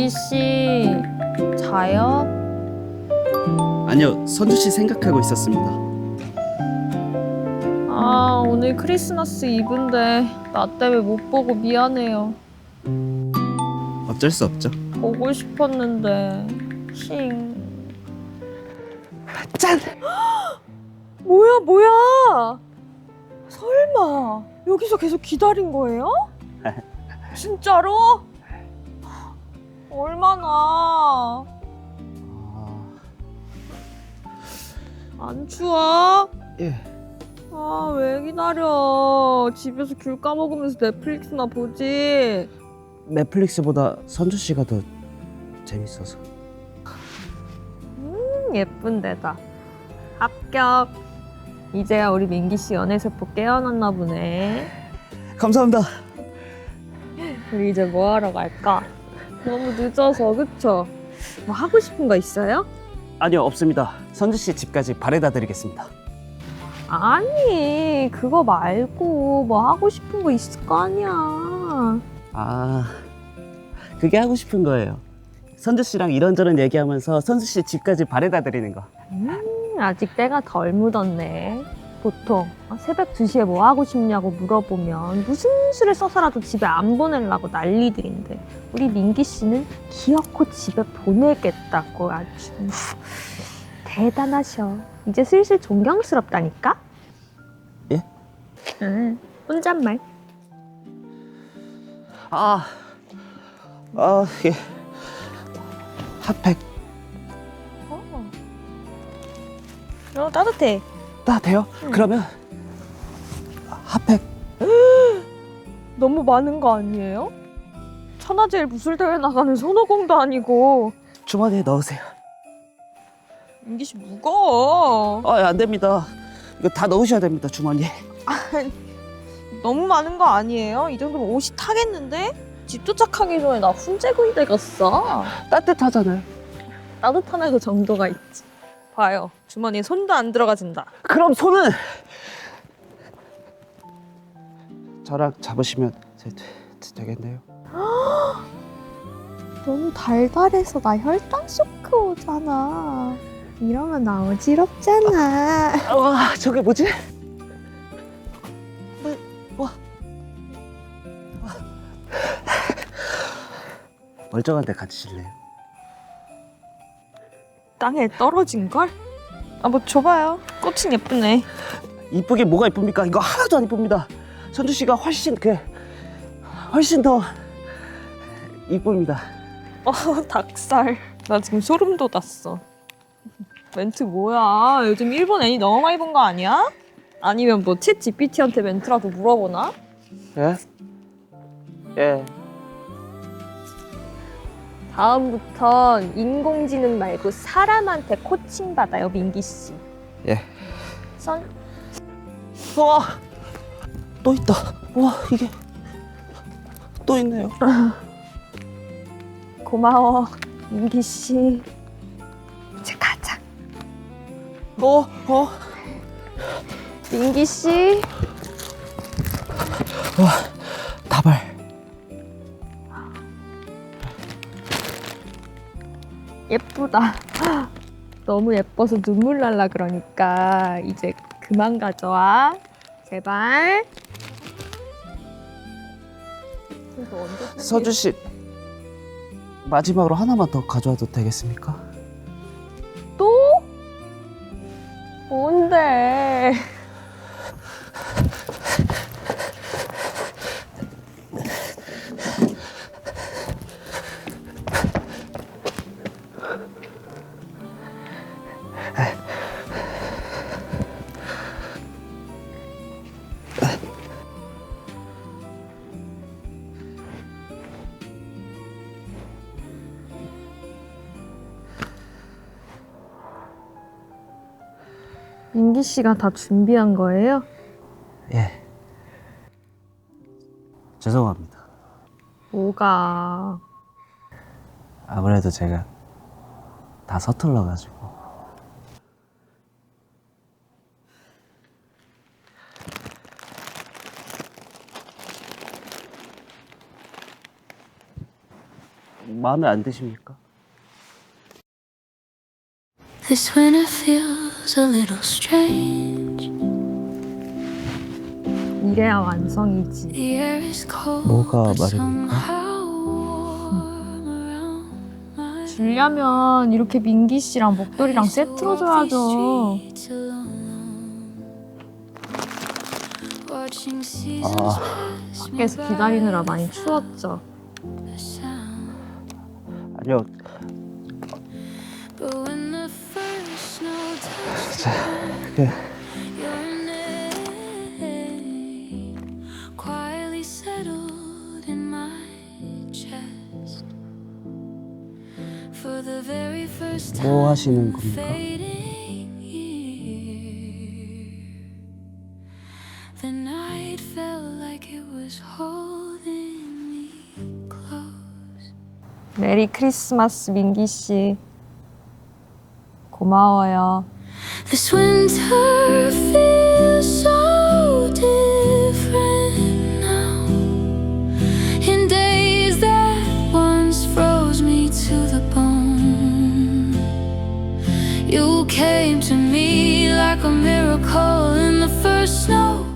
민기 씨 자요? 아니요, 선주 씨 생각하고 있었습니다. 아 오늘 크리스마스 이브인데 나 때문에 못 보고 미안해요. 어쩔 수 없죠. 보고 싶었는데 힝. 짠! 뭐야 뭐야? 설마 여기서 계속 기다린 거예요? 진짜로? 얼마나? 안 추워? 예. 아 왜 기다려? 집에서 귤 까먹으면서 넷플릭스나 보지. 넷플릭스보다 선주 씨가 더 재밌어서. 음, 예쁜 데다. 합격. 이제야 우리 민기 씨 연애 세포 깨어났나 보네. 감사합니다. 우리 이제 뭐 하러 갈까? 너무 늦어서 그쵸? 뭐 하고 싶은 거 있어요? 아니요, 없습니다. 선주 씨 집까지 바래다 드리겠습니다. 아니 그거 말고 뭐 하고 싶은 거 있을 거 아니야. 아, 그게 하고 싶은 거예요. 선주 씨랑 이런저런 얘기하면서 선주 씨 집까지 바래다 드리는 거. 음, 아직 때가 덜 묻었네. 보통 어, 새벽 2시에 뭐 하고 싶냐고 물어보면 무슨 수를 써서라도 집에 안 보내려고 난리들인데 우리 민기 씨는 기어코 집에 보내겠다고 아주 대단하셔. 이제 슬슬 존경스럽다니까? 예? 응, 혼잣말. 아, 아, 예. 핫팩 어. 어, 따뜻해. 따돼요? 응. 그러면 핫팩 너무 많은 거 아니에요? 천하제일 무술대회 나가는 손오공도 아니고 주머니에 넣으세요. 민기 씨 무거워. 아, 안 됩니다. 이거 다 넣으셔야 됩니다, 주머니에. 너무 많은 거 아니에요? 이 정도면 옷이 타겠는데? 집 도착하기 전에 나 훈제구이대 갔어. 따뜻하잖아요. 따뜻한 애도 정도가 있지. 봐요. 주머니에 손도 안 들어가진다. 그럼 손은 저랑 잡으시면 되, 되, 되겠네요. 너무 달달해서 나 혈당 쇼크 오잖아. 이러면 나 어지럽잖아. 와, 저게 뭐지? 와, 와. 멀쩡한데 같이 실래요? 땅에 떨어진 걸? 아 뭐 줘봐요. 꽃은 예쁘네. 이쁘게 뭐가 이쁩니까? 이거 하나도 안 이쁩니다. 선주 씨가 훨씬 그 훨씬 더 이쁩니다. 어 닭살. 나 지금 소름 돋았어. 멘트 뭐야? 요즘 일본 애니 너무 많이 본 거 아니야? 아니면 뭐챗 GPT한테 멘트라도 물어보나? 예? 예. 다음부턴 인공지능 말고 사람한테 코칭 받아요, 민기 씨. 예. 선 와, 또 있다. 와, 이게 또 있네요. 고마워, 민기 씨. 이제 가자. 어, 어. 민기 씨. 다발. 예쁘다. 너무 예뻐서 눈물 날라 그러니까 이제 그만 가져와. 제발. 서주 씨 마지막으로 하나만 더 가져와도 되겠습니까? 또? 뭔데? 민기 씨가 다 준비한 거예요? 예. 죄송합니다. 뭐가? 아무래도 제가 다 서툴러가지고. 마음에 안 드십니까? This winter feels a little strange. 이래야 완성이지. The air is cold, 뭐가 but 말입니까? somehow warm around my 주려면 이렇게 민기 씨랑 목도리랑. 세트로 줘야죠. 아. 밖에서 기다리느라 많이 추웠죠. 아니요. First time, 뭐 하시는 겁니까? fading year, the night felt like it was holding me close. 메리 크리스마스 민기 씨. 고마워요. This winter feels so different now. In days that once froze me to the bone, you came to me like a miracle in the first snow